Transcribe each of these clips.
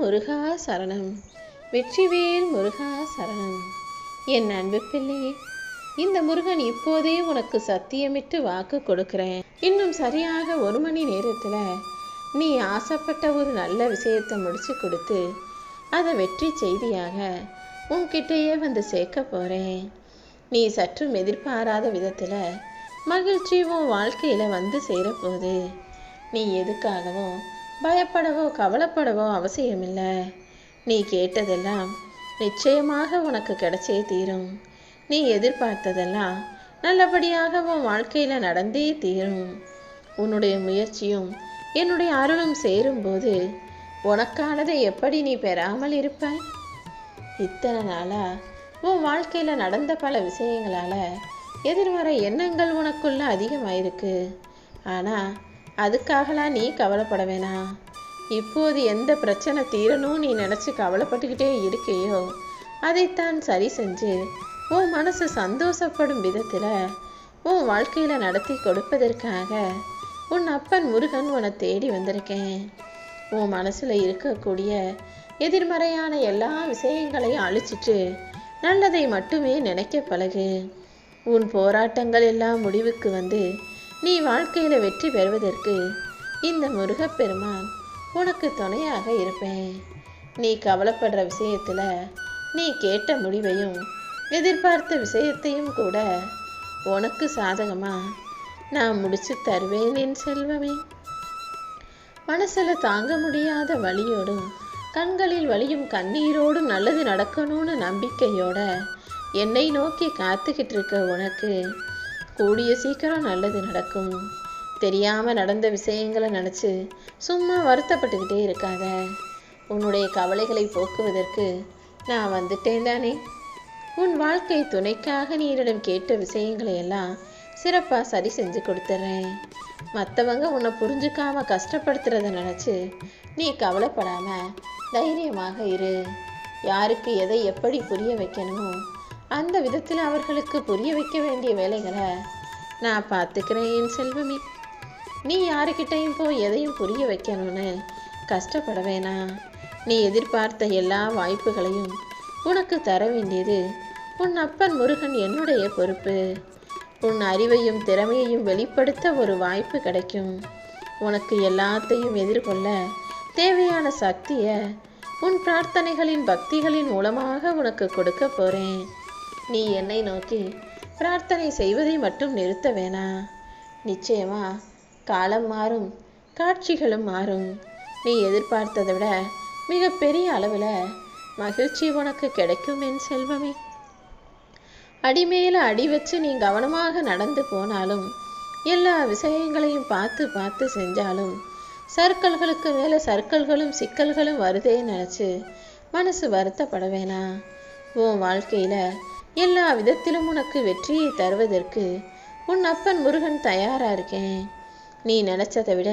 முருகா சரணம். வெற்றிவேல் முருகா சரணம். என் அன்பு பிள்ளையே இந்த முருகன் இப்போதே உனக்கு சத்தியமிட்டு வாக்கு கொடுக்கிறேன். இன்னும் சரியாக ஒரு மணி நேரத்தில் நீ ஆசைப்பட்ட ஒரு நல்ல விஷயத்தை முடிச்சு கொடுத்து அதை வெற்றி செய்தியாக உன்கிட்டயே வந்து சேர்க்க போகிறேன் நீ சற்றும் எதிர்பாராத விதத்தில் மகிழ்ச்சி உன் வாழ்க்கையில் வந்து சேரப்போகுது. நீ எதுக்காகவும் பயப்படவோ கவலைப்படவோ அவசியமில்லை. நீ கேட்டதெல்லாம் நிச்சயமாக உனக்கு கிடைச்சே தீரும். நீ எதிர்பார்த்ததெல்லாம் நல்லபடியாக உன் வாழ்க்கையில் நடந்தே தீரும். உன்னுடைய முயற்சியும் என்னுடைய அருளும் சேரும்போது உனக்கானதை எப்படி நீ பெறாமல் இருப்பாய்? இத்தனை நாளா உன் வாழ்க்கையில் நடந்த பல விஷயங்களால் எதிர்மறை எண்ணங்கள் உனக்குள்ள அதிகமாயிருக்கு. ஆனால் அதுக்காகலாம் நீ கவலைப்பட வேணாம் இப்போது எந்த பிரச்சனை தீரணும் நீ நினச்சி கவலைப்பட்டுக்கிட்டே இருக்கையோ? அதைத்தான் சரி செஞ்சு உன் மனசு சந்தோஷப்படும் விதத்தில் உன் வாழ்க்கையில் நடத்தி கொடுப்பதற்காக உன் அப்பன் முருகன் உன்னை தேடி வந்திருக்கேன். உன் மனசில் இருக்கக்கூடிய எதிர்மறையான எல்லா விஷயங்களையும் அழிச்சிட்டு நல்லதை மட்டுமே நினைக்க பழகு. உன் போராட்டங்கள் எல்லாம் முடிவுக்கு வந்து நீ வாழ்க்கையில் வெற்றி பெறுவதற்கு இந்த முருகப்பெருமான் உனக்கு துணையாக இருப்பேன். நீ கவலைப்படுற விஷயத்தில் நீ கேட்ட முடிவையும் எதிர்பார்த்த விஷயத்தையும் கூட உனக்கு சாதகமாக நான் முடிச்சு தருவேன் என் செல்வமே. மனசில் தாங்க முடியாத வழியோடும் கண்களில் வலியும் கண்ணீரோடும் நல்லது நடக்கணும்னு நம்பிக்கையோட என்னை நோக்கி காத்துக்கிட்டு இருக்க உனக்கு கூடிய சீக்கிரம் நல்லது நடக்கும். தெரியாமல் நடந்த விஷயங்களை நினச்சி சும்மா வருத்தப்பட்டுக்கிட்டே இருக்காத. உன்னுடைய கவலைகளை போக்குவதற்கு நான் வந்துட்டேன் தானே. உன் வாழ்க்கை துணைக்காக நீ என்னிடம் கேட்ட விஷயங்களை எல்லாம் சிறப்பாக சரி செஞ்சு கொடுத்துட்றேன் மற்றவங்க உன்னை புரிஞ்சுக்காம கஷ்டப்படுத்துறத நினச்சி நீ கவலைப்படாம தைரியமாக இரு. யாருக்கு எதை எப்படி புரிய வைக்கணுமோ அந்த விதத்தில் அவர்களுக்கு புரிய வைக்க வேண்டிய வேலைகளை நான் பார்த்துக்கிறேன் என் செல்வமே. நீ யாருக்கிட்டையும் போய் எதையும் புரிய வைக்கணும்னு கஷ்டப்பட வேணாம். நீ எதிர்பார்த்த எல்லா வாய்ப்புகளையும் உனக்கு தர வேண்டியது உன் அப்பன் முருகன் என்னுடைய பொறுப்பு. உன் அறிவையும் திறமையையும் வெளிப்படுத்த ஒரு வாய்ப்பு கிடைக்கும். உனக்கு எல்லாத்தையும் எதிர்கொள்ள தேவையான சக்தியை உன் பிரார்த்தனைகளின் பக்திகளின் மூலமாக உனக்கு கொடுக்க போறேன். நீ என்னை நோக்கி பிரார்த்தனை செய்வதை மட்டும் நிறுத்த வேணாம் நிச்சயமா காலம் மாறும் காட்சிகளும் மாறும். நீ எதிர்பார்த்ததை விட மிகப்பெரிய அளவில் மகிழ்ச்சி உனக்கு கிடைக்கும் என் செல்வமே. அடிமேல அடி வச்சு நீ கவனமாக நடந்து போனாலும் எல்லா விஷயங்களையும் பார்த்து பார்த்து செஞ்சாலும் சர்க்கல்களுக்கு மேலே சர்க்கல்களும் சிக்கல்களும் வருதே நினச்சி மனசு வருத்தப்பட வேணாம் உன் வாழ்க்கையில் எல்லா விதத்திலும் உனக்கு வெற்றியை தருவதற்கு உன் அப்பன் முருகன் தயாராக இருக்கேன். நீ நினச்சதை விட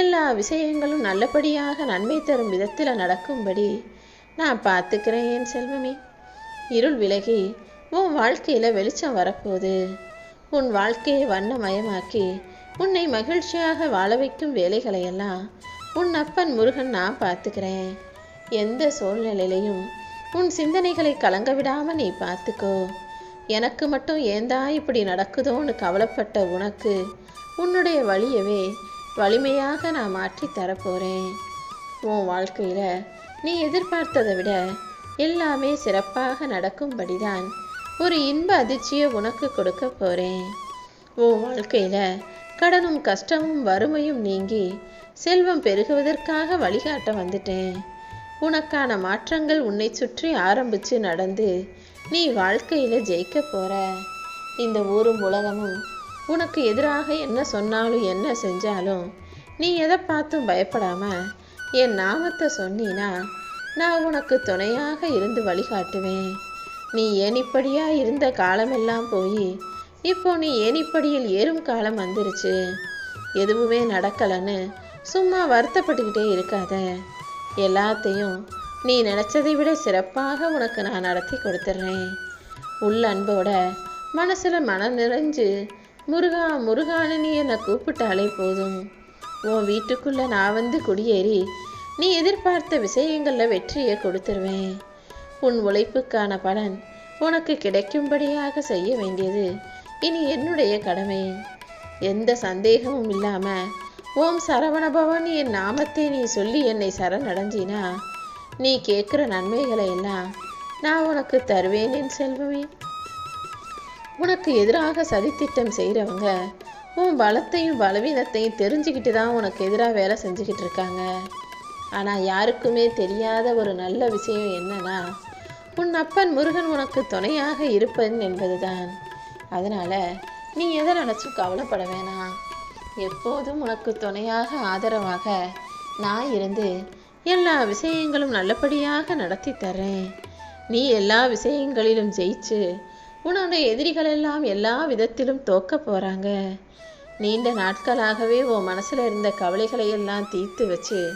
எல்லா விஷயங்களும் நல்லபடியாக நன்மை தரும் விதத்தில் நடக்கும்படி நான் பார்த்துக்கிறேன் என் செல்வமே. இருள் விலகி உன் வாழ்க்கையில் வெளிச்சம் வரப்போகுது. உன் வாழ்க்கையை வண்ணமயமாக்கி உன்னை மகிழ்ச்சியாக வாழ வைக்கும் வேலைகளையெல்லாம் உன் அப்பன் முருகன் நான் பார்த்துக்கிறேன். எந்த சூழ்நிலையிலையும் உன் சிந்தனைகளை கலங்க விடாமல் நீ பார்த்துக்கோ. எனக்கு மட்டும் ஏந்தா இப்படி நடக்குதோன்னு கவலைப்பட்ட உனக்கு உன்னுடைய வழியவே வலிமையாக நான் மாற்றி தரப்போகிறேன் உன் வாழ்க்கையில் நீ எதிர்பார்த்ததை விட எல்லாமே சிறப்பாக நடக்கும்படிதான் ஒரு இன்ப அதிர்ச்சியை உனக்கு கொடுக்க போகிறேன் உன் வாழ்க்கையில் கடனும் கஷ்டமும் வறுமையும் நீங்கி செல்வம் பெருகுவதற்காக வழிகாட்ட வந்துட்டேன். உனக்கான மாற்றங்கள் உன்னை சுற்றி ஆரம்பித்து நடந்து நீ வாழ்க்கையில் ஜெயிக்க போற. இந்த ஊரும் உலகமும் உனக்கு எதிராக என்ன சொன்னாலும் என்ன செஞ்சாலும் நீ எதை பார்த்தும் பயப்படாம என் நாமத்தை சொன்னினா நான் உனக்கு துணையாக இருந்து வழிகாட்டுவேன். நீ ஏனிப்படியாக இருந்த காலமெல்லாம் போய் இப்போ நீ ஏனிப்படியில் ஏறும் காலம் வந்துருச்சு. எதுவுமே நடக்கலைன்னு சும்மா வருத்தப்பட்டுக்கிட்டே இருக்காத. எல்லாத்தையும் நீ நினச்சதை விட சிறப்பாக உனக்கு நான் நடத்தி கொடுத்துட்றேன் உள்ள அன்போட மனசில் மனம் நிறைஞ்சு முருகா முருகான்னு நீ என்னை கூப்பிட்டாலே போதும். உன் வீட்டுக்குள்ளே நான் வந்து குடியேறி நீ எதிர்பார்த்த விஷயங்களில் வெற்றியை கொடுத்துருவேன். உன் உழைப்புக்கான பலன் உனக்கு கிடைக்கும்படியாக செய்ய வேண்டியது இனி என்னுடைய கடமை. எந்த சந்தேகமும் இல்லாமல் ஓம் சரவணபவன் என் நாமத்தை நீ சொல்லி என்னை சரணடைஞ்சினா? நீ கேட்குற நன்மைகளை எல்லாம் நான் உனக்கு தருவேன் என் செல்வமே. உனக்கு எதிராக சதித்திட்டம் செய்கிறவங்க உன் பலத்தையும் பலவீனத்தையும் தெரிஞ்சுக்கிட்டு தான் உனக்கு எதிராக வேலை செஞ்சுக்கிட்டு இருக்காங்க. ஆனால் யாருக்குமே தெரியாத ஒரு நல்ல விஷயம் என்னன்னா உன் அப்பன் முருகன் உனக்கு துணையாக இருப்பன் என்பதுதான். அதனால் நீ எதை நினச்சும் கவலைப்பட வேணாம். எப்போதும் உனக்கு துணையாக ஆதரவாக நான் இருந்து எல்லா விஷயங்களும் நல்லபடியாக நடத்தி தர்றேன். நீ எல்லா விஷயங்களிலும் ஜெயிச்சு உன்னோட எதிரிகள் எல்லாம் எல்லா விதத்திலும் தோக்க போகிறாங்க நீண்ட நாட்களாகவே உன் மனசில் இருந்த கவலைகளை எல்லாம் தீர்த்து வச்சு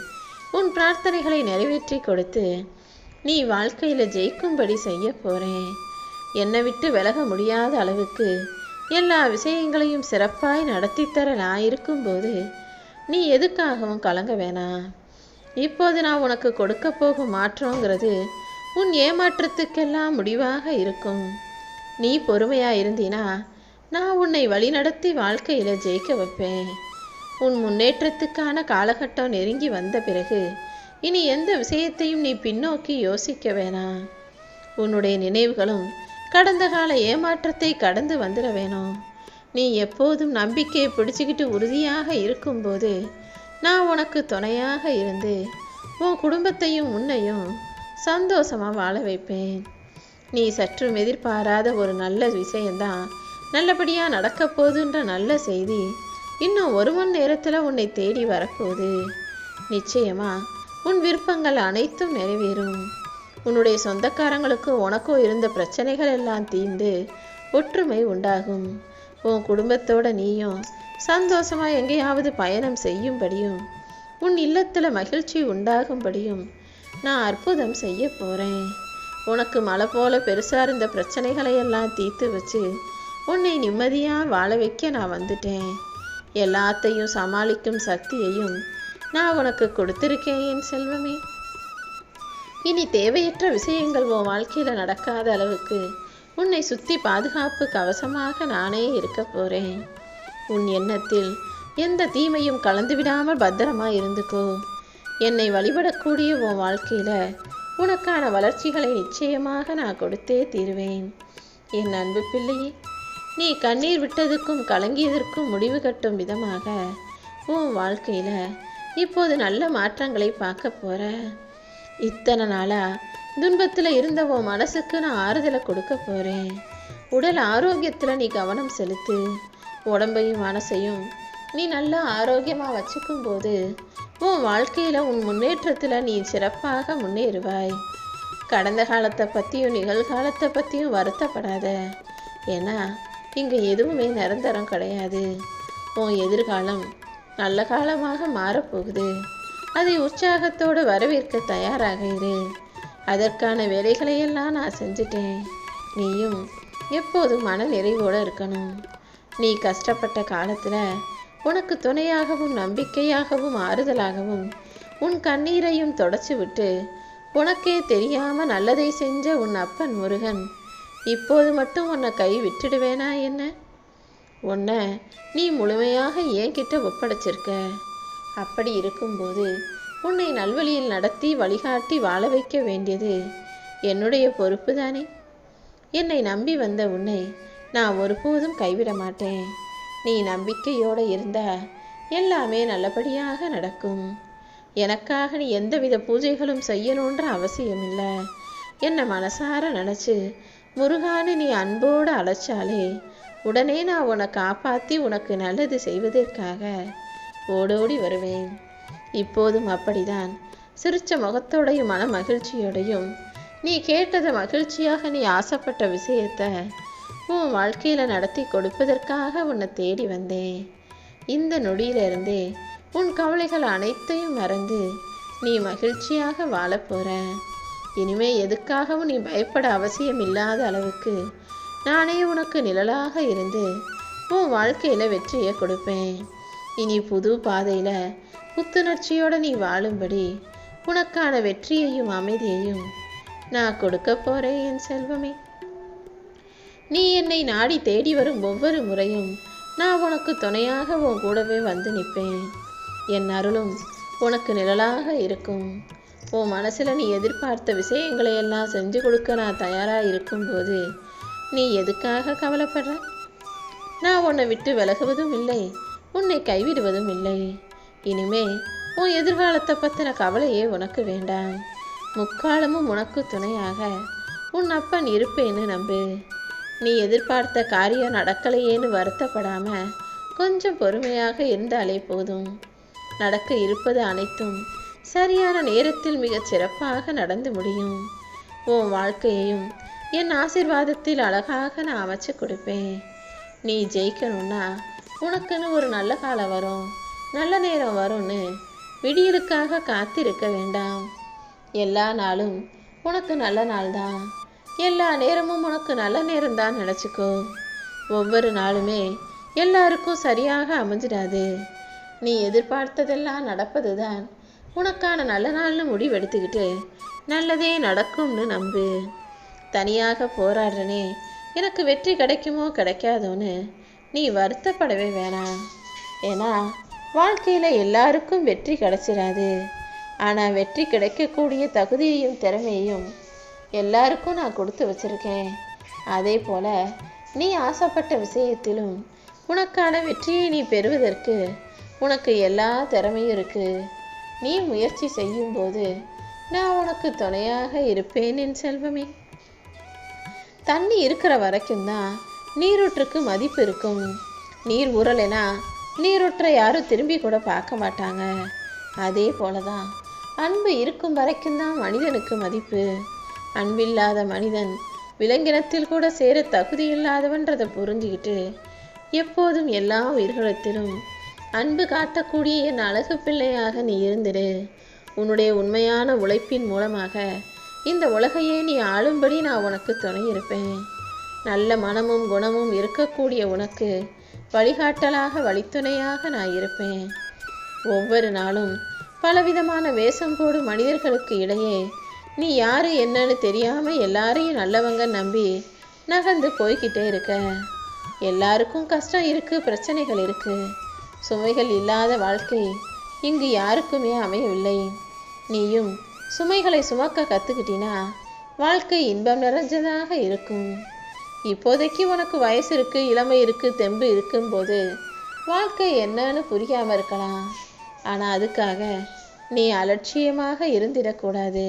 உன் பிரார்த்தனைகளை நிறைவேற்றி கொடுத்து நீ வாழ்க்கையில் ஜெயிக்கும்படி செய்ய போகிறேன் என்னை விட்டு விலக முடியாத அளவுக்கு எல்லா விஷயங்களையும் சிறப்பாய் நடத்தித்தர நான் இருக்கும்போது நீ எதுக்காகவும் கலங்க வேணாம் இப்போது நான் உனக்கு கொடுக்க போகும் மாற்றங்கிறது உன் ஏமாற்றத்துக்கெல்லாம் முடிவாக இருக்கும். நீ பொறுமையாக இருந்தீனா நான் உன்னை வழிநடத்தி வாழ்க்கையில் ஜெயிக்க வைப்பேன். உன் முன்னேற்றத்துக்கான காலகட்டம் நெருங்கி வந்த பிறகு இனி எந்த விஷயத்தையும் நீ பின்னோக்கி யோசிக்க வேணாம் உன்னுடைய நினைவுகளும் கடந்த கால ஏமாற்றத்தை கடந்து வந்துட வேணும். நீ எப்போதும் நம்பிக்கையை பிடிச்சிக்கிட்டு உறுதியாக இருக்கும்போது நான் உனக்கு துணையாக இருந்து உன் குடும்பத்தையும் உன்னையும் சந்தோஷமாக வாழ வைப்பேன். நீ சற்றும் எதிர்பாராத ஒரு நல்ல விஷயந்தான் நல்லபடியாக நடக்க போதுன்ற நல்ல செய்தி இன்னும் ஒரு மணி நேரத்தில் உன்னை தேடி வரப்போகுது. நிச்சயமா உன் விருப்பங்கள் அனைத்தும் நிறைவேறும். உன்னுடைய சொந்தக்காரங்களுக்கும் உனக்கும் இருந்த பிரச்சனைகள் எல்லாம் தீர்ந்து ஒற்றுமை உண்டாகும். உன் குடும்பத்தோட நீயும் சந்தோஷமா எங்கேயாவது பயணம் செய்யும்படியும் உன் இல்லத்தில் மகிழ்ச்சி உண்டாகும்படியும் நான் அற்புதம் செய்ய போகிறேன் உனக்கு மலை போல பெருசாக இருந்த பிரச்சனைகளையெல்லாம் தீர்த்து வச்சு உன்னை நிம்மதியாக வாழ வைக்க நான் வந்துட்டேன். எல்லாத்தையும் சமாளிக்கும் சக்தியையும் நான் உனக்கு கொடுத்துருக்கேன் என் செல்வமே. இனி தேவையற்ற விஷயங்கள் உன் வாழ்க்கையில் நடக்காத அளவுக்கு உன்னை சுற்றி பாதுகாப்பு கவசமாக நானே இருக்க போகிறேன் உன் எண்ணத்தில் எந்த தீமையும் கலந்து விடாமல் பத்திரமா இருந்துக்கோ. என்னை வழிபடக்கூடிய உன் வாழ்க்கையில் உனக்கான வளர்ச்சிகளை நிச்சயமாக நான் கொடுத்தே தீருவேன். என் அன்பு பிள்ளையே நீ கண்ணீர் விட்டதுக்கும் கலங்கியதற்கும் முடிவு கட்டும் விதமாக உன் வாழ்க்கையில் இப்போது நல்ல மாற்றங்களை பார்க்க போகிற இத்தனை நாளா துன்பத்தில் இருந்த உன் மனசுக்கு நான் ஆறுதலை கொடுக்க போகிறேன் உடல் ஆரோக்கியத்தில் நீ கவனம் செலுத்து. உடம்பையும் மனசையும் நீ நல்லா ஆரோக்கியமாக வச்சுக்கும் போது உன் வாழ்க்கையில் உன் முன்னேற்றத்தில் நீ சிறப்பாக முன்னேறுவாய். கடந்த காலத்தை பற்றியும் நிகழ்காலத்தை பற்றியும் வருத்தப்படாத. ஏன்னா இங்கே எதுவுமே நிரந்தரம் கிடையாது. உன் எதிர்காலம் நல்ல காலமாக மாறப்போகுது. அதை உற்சாகத்தோடு வரவேற்க தயாராக இரு அதற்கான வேலைகளையெல்லாம் நான் செஞ்சுட்டேன். நீயும் எப்போதும் மன நிறைவோடு இருக்கணும். நீ கஷ்டப்பட்ட காலத்தில் உனக்கு துணையாகவும் நம்பிக்கையாகவும் ஆறுதலாகவும் உன் கண்ணீரையும் தொடச்சி விட்டு உனக்கே தெரியாம நல்லதை செஞ்ச உன் அப்பன் முருகன் இப்போது மட்டும் உன்னை கை விட்டுடுவேனா என்ன? உன்னை நீ முழுமையாக என்கிட்ட ஒப்படைச்சிருக்க. அப்படி இருக்கும்போது உன்னை நல்வழியில் நடத்தி வழிகாட்டி வாழ வைக்க வேண்டியது என்னுடைய பொறுப்பு தானே என்னை நம்பி வந்த உன்னை நான் ஒருபோதும் கைவிட மாட்டேன். நீ நம்பிக்கையோடு இருந்தா எல்லாமே நல்லபடியாக நடக்கும். எனக்காக நீ எந்தவித பூஜைகளும் செய்யணுன்ற அவசியமில்லை. என்னை மனசார நினச்சி முருகானு நீ அன்போடு அழைச்சாலே உடனே நான் உன்னை காப்பாற்றி உனக்கு நல்லது செய்வதற்காக ஓடோடி வருவேன். இப்போதும் அப்படிதான் சிரிச்ச முகத்தோடையும் மன மகிழ்ச்சியோடையும் நீ கேட்டதை மகிழ்ச்சியாக நீ ஆசைப்பட்ட விஷயத்த உன் வாழ்க்கையில் நடத்தி கொடுப்பதற்காக உன்னை தேடி வந்தேன். இந்த நொடியிலிருந்தே உன் கவலைகள் அனைத்தையும் மறந்து நீ மகிழ்ச்சியாக வாழப்போற இனிமே எதுக்காகவும் நீ பயப்பட அவசியம் இல்லாத அளவுக்கு நானே உனக்கு நிழலாக இருந்து உன் வாழ்க்கையில் வெற்றியை கொடுப்பேன். இனி புது பாதையில் புத்துணர்ச்சியோடு நீ வாழும்படி உனக்கான வெற்றியையும் அமைதியையும் நான் கொடுக்க போறேன் என் செல்வமே. நீ என்னை நாடி தேடி வரும் ஒவ்வொரு முறையும் நான் உனக்கு துணையாக உன் கூடவே வந்து நிற்பேன். என் அருளும் உனக்கு நிழலாக இருக்கும். உன் மனசில் நீ எதிர்பார்த்த விஷயங்களை எல்லாம் செஞ்சு கொடுக்க நான் தயாராக இருக்கும்போது நீ எதுக்காக கவலைப்படுற? நான் உன்னை விட்டு விலகுவதும் இல்லை. உன்னை கைவிடுவதும் இல்லை. இனிமே உன் எதிர்காலத்தை பற்றின கவலையே உனக்கு வேண்டாம். முக்காலமும் உனக்கு துணையாக உன் அப்பன் இருப்பேன்னு நம்பு. நீ எதிர்பார்த்த காரியம் நடக்கலையேன்னு வருத்தப்படாம கொஞ்சம் பொறுமையாக இருந்தாலே போதும். நடக்க இருப்பது அனைத்தும் சரியான நேரத்தில் மிகச் சிறப்பாக நடந்து முடியும். உன் வாழ்க்கையையும் என் ஆசிர்வாதத்தில் அழகாக நான் அமைச்சு கொடுப்பேன். நீ ஜெயிக்கணும்னா உனக்குன்னு ஒரு நல்ல காலம் வரும். நல்ல நேரம் வரும்னு விடியலுக்காக காத்திருக்க வேண்டாம். எல்லா நாளும் உனக்கு நல்ல நாள் தான் எல்லா நேரமும் உனக்கு நல்ல நேரம் தான் நினச்சிக்கோ. ஒவ்வொரு நாளுமே எல்லாருக்கும் சரியாக அமைஞ்சிடாது. நீ எதிர்பார்த்ததெல்லாம் நடப்பது தான் உனக்கான நல்ல நாள்னு முடிவெடுத்துக்கிட்டு நல்லதே நடக்கும்னு நம்பு. தனியாக போராடுறனே எனக்கு வெற்றி கிடைக்குமோ கிடைக்காதோன்னு நீ வருத்தப்படவே வேணாம். ஏன்னா வாழ்க்கையில் எல்லாருக்கும் வெற்றி கிடைச்சிடாது ஆனால் வெற்றி கிடைக்கக்கூடிய தகுதியையும் திறமையையும் எல்லாருக்கும் நான் கொடுத்து வச்சிருக்கேன். அதே போல் நீ ஆசைப்பட்ட விஷயத்திலும் உனக்கான வெற்றியை நீ பெறுவதற்கு உனக்கு எல்லா திறமையும் இருக்கு. நீ முயற்சி செய்யும்போது நான் உனக்கு துணையாக இருப்பேன் என் செல்வமே. தண்ணி இருக்கிற வரைக்கும் தான் நீரூற்றுக்கு மதிப்பு இருக்கும். நீர் உரலைனா நீரூற்றை யாரும் திரும்பி கூட பார்க்க மாட்டாங்க. அதே போல தான் அன்பு இருக்கும் வரைக்கும் தான் மனிதனுக்கு மதிப்பு. அன்பில்லாத மனிதன் விலங்கினத்தில் கூட சேர தகுதி இல்லாதவன்றதை புரிஞ்சுக்கிட்டு எப்போதும் எல்லா உயிர்களிடத்திலும் அன்பு காட்டக்கூடிய என் அழகு பிள்ளையாக நீ இருந்துடு உன்னுடைய உண்மையான உழைப்பின் மூலமாக இந்த உலகையே நீ ஆளும்படி நான் உனக்கு துணை இருப்பேன். நல்ல மனமும் குணமும் இருக்கக்கூடிய உனக்கு வழிகாட்டலாக வழித்துணையாக நான் இருப்பேன். ஒவ்வொரு நாளும் பலவிதமான வேஷம் போடும் மனிதர்களுக்கு இடையே நீ யாரு என்னன்னு தெரியாமல் எல்லாரையும் நல்லவங்க நம்பி நகர்ந்து போய்கிட்டே இருக்க. எல்லாருக்கும் கஷ்டம் இருக்கு பிரச்சனைகள் இருக்கு. சுமைகள் இல்லாத வாழ்க்கை இங்கு யாருக்குமே அமையவில்லை. நீயும் சுமைகளை சுமக்க கற்றுக்கிட்டினா வாழ்க்கை இன்பம் நிறைஞ்சதாக இருக்கும். இப்போதைக்கு உனக்கு வயசு இருக்கு இளமை இருக்கு தெம்பு இருக்கும்போது வாழ்க்கை என்னன்னு புரியாம இருக்கலாம். ஆனா அதுக்காக நீ அலட்சியமாக இருந்திடக்கூடாது.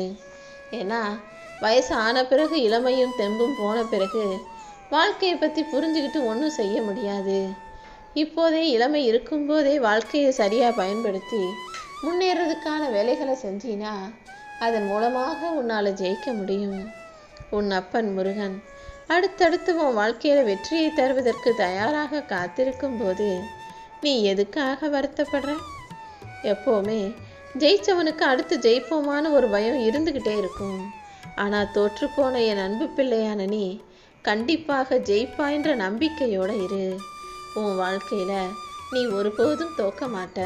ஏன்னா வயசு ஆன பிறகு இளமையும் தெம்பும் போன பிறகு வாழ்க்கையை பற்றி புரிஞ்சுக்கிட்டு ஒன்றும் செய்ய முடியாது. இப்போதே இளமை இருக்கும்போதே வாழ்க்கையை சரியாக பயன்படுத்தி முன்னேறதுக்கான வேலைகளை செஞ்சினா அதன் மூலமாக உன்னால் ஜெயிக்க முடியும். உன் அப்பன் முருகன் அடுத்தடுத்து உன் வாழ்க்கையில் வெற்றியை தருவதற்கு தயாராக காத்திருக்கும் போது நீ எதுக்காக வருத்தப்படுற? எப்போவுமே ஜெயிச்சவனுக்கு அடுத்து ஜெயிப்போமான ஒரு பயம் இருந்துக்கிட்டே இருக்கும். ஆனால் தோற்றுப்போன என் அன்பு பிள்ளையான நீ கண்டிப்பாக ஜெயிப்பாய்ன்ற நம்பிக்கையோட இரு. உன் வாழ்க்கையில் நீ ஒருபோதும் தோக்க மாட்ட.